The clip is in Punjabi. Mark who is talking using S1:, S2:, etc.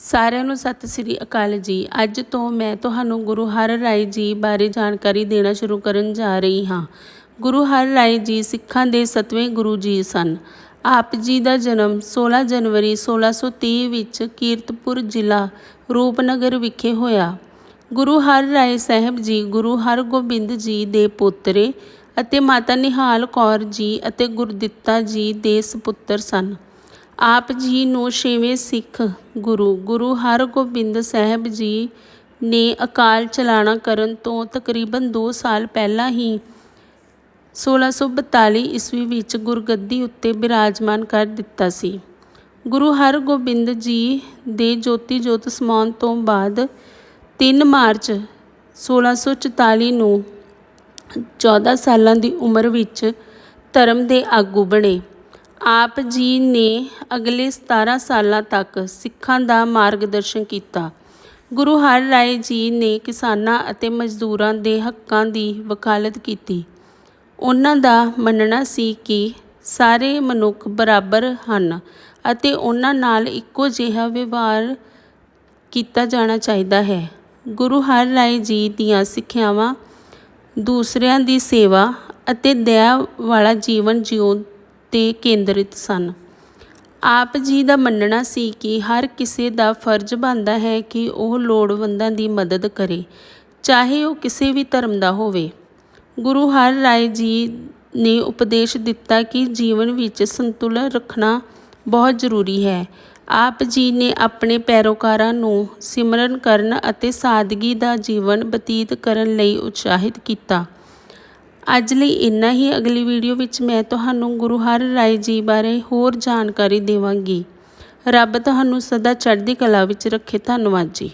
S1: ਸਾਰਿਆਂ ਨੂੰ ਸਤਿ ਸ੍ਰੀ ਅਕਾਲ ਜੀ। ਅੱਜ ਤੋਂ ਮੈਂ ਤੁਹਾਨੂੰ ਗੁਰੂ ਹਰ ਰਾਏ ਜੀ ਬਾਰੇ ਜਾਣਕਾਰੀ ਦੇਣਾ ਸ਼ੁਰੂ ਕਰਨ ਜਾ ਰਹੀ ਹਾਂ। ਗੁਰੂ ਹਰ ਰਾਏ ਜੀ ਸਿੱਖਾਂ ਦੇ ਸਤਵੇਂ ਗੁਰੂ ਜੀ ਸਨ। ਆਪ ਜੀ ਦਾ ਜਨਮ 16 ਜਨਵਰੀ 1630 ਵਿੱਚ ਕੀਰਤਪੁਰ ਜ਼ਿਲ੍ਹਾ ਰੂਪਨਗਰ ਵਿਖੇ ਹੋਇਆ। ਗੁਰੂ ਹਰ ਰਾਏ ਸਾਹਿਬ ਜੀ ਗੁਰੂ ਹਰਗੋਬਿੰਦ ਜੀ ਦੇ ਪੋਤਰੇ ਅਤੇ ਮਾਤਾ ਨਿਹਾਲ ਕੌਰ ਜੀ ਅਤੇ ਗੁਰਦਿੱਤਾ ਜੀ ਦੇ ਸੁਪੁੱਤਰ ਸਨ। ਆਪ ਜੀ ਨੂੰ ਛੇਵੇਂ ਸਿੱਖ ਗੁਰੂ ਗੁਰੂ ਹਰਗੋਬਿੰਦ ਸਾਹਿਬ ਜੀ ਨੇ ਅਕਾਲ ਚਲਾਣਾ ਕਰਨ ਤੋਂ ਤਕਰੀਬਨ 2 ਸਾਲ ਪਹਿਲਾਂ ਹੀ 1642 ਈਸਵੀ ਵਿੱਚ ਗੁਰਗੱਦੀ ਉੱਤੇ ਬਿਰਾਜਮਾਨ ਕਰ ਦਿੱਤਾ ਸੀ। ਗੁਰੂ ਹਰਗੋਬਿੰਦ ਜੀ ਦੇ ਜੋਤੀ ਜੋਤ ਸਮਾਉਣ ਤੋਂ ਬਾਅਦ 3 ਮਾਰਚ 1644 ਨੂੰ 14 ਸਾਲਾਂ ਦੀ ਉਮਰ ਵਿੱਚ ਧਰਮ ਦੇ ਆਗੂ ਬਣੇ। ਆਪ ਜੀ ਨੇ ਅਗਲੇ 17 ਸਾਲਾਂ ਤੱਕ ਸਿੱਖਾਂ ਦਾ ਮਾਰਗਦਰਸ਼ਨ ਕੀਤਾ। ਗੁਰੂ ਹਰ ਰਾਏ ਜੀ ਨੇ ਕਿਸਾਨਾਂ ਅਤੇ ਮਜ਼ਦੂਰਾਂ ਦੇ ਹੱਕਾਂ ਦੀ ਵਕਾਲਤ ਕੀਤੀ। ਉਹਨਾਂ ਦਾ ਮੰਨਣਾ ਸੀ ਕਿ ਸਾਰੇ ਮਨੁੱਖ ਬਰਾਬਰ ਹਨ ਅਤੇ ਉਹਨਾਂ ਨਾਲ ਇੱਕੋ ਜਿਹਾ ਵਿਵਹਾਰ ਕੀਤਾ ਜਾਣਾ ਚਾਹੀਦਾ ਹੈ। ਗੁਰੂ ਹਰ ਰਾਏ ਜੀ ਦੀਆਂ ਸਿੱਖਿਆਵਾਂ, ਦੂਸਰਿਆਂ ਦੀ ਸੇਵਾ ਅਤੇ ਦਇਆ ਵਾਲਾ ਜੀਵਨ ਜਿਉਣ 'ਤੇ ਕੇਂਦਰਿਤ ਸਨ। ਆਪ ਜੀ ਦਾ ਮੰਨਣਾ ਸੀ ਕਿ ਹਰ ਕਿਸੇ ਦਾ ਫਰਜ਼ ਬਣਦਾ ਹੈ ਕਿ ਉਹ ਲੋੜਵੰਦਾਂ ਦੀ ਮਦਦ ਕਰੇ, ਚਾਹੇ ਉਹ ਕਿਸੇ ਵੀ ਧਰਮ ਦਾ ਹੋਵੇ। ਗੁਰੂ ਹਰ ਰਾਏ ਜੀ ਨੇ ਉਪਦੇਸ਼ ਦਿੱਤਾ ਕਿ ਜੀਵਨ ਵਿੱਚ ਸੰਤੁਲਨ ਰੱਖਣਾ ਬਹੁਤ ਜ਼ਰੂਰੀ ਹੈ। ਆਪ ਜੀ ਨੇ ਆਪਣੇ ਪੈਰੋਕਾਰਾਂ ਨੂੰ ਸਿਮਰਨ ਕਰਨ ਅਤੇ ਸਾਦਗੀ ਦਾ ਜੀਵਨ ਬਤੀਤ ਕਰਨ ਲਈ ਉਤਸ਼ਾਹਿਤ ਕੀਤਾ। ਅੱਜ ਲਈ ਇੰਨਾ ਹੀ। ਅਗਲੀ ਵੀਡੀਓ ਵਿੱਚ ਮੈਂ ਤੁਹਾਨੂੰ ਗੁਰੂ ਹਰ ਰਾਏ ਜੀ ਬਾਰੇ ਹੋਰ ਜਾਣਕਾਰੀ ਦੇਵਾਂਗੀ। ਰੱਬ ਤੁਹਾਨੂੰ ਸਦਾ ਚੜ੍ਹਦੀ ਕਲਾ ਵਿੱਚ ਰੱਖੇ। ਧੰਨਵਾਦ ਜੀ।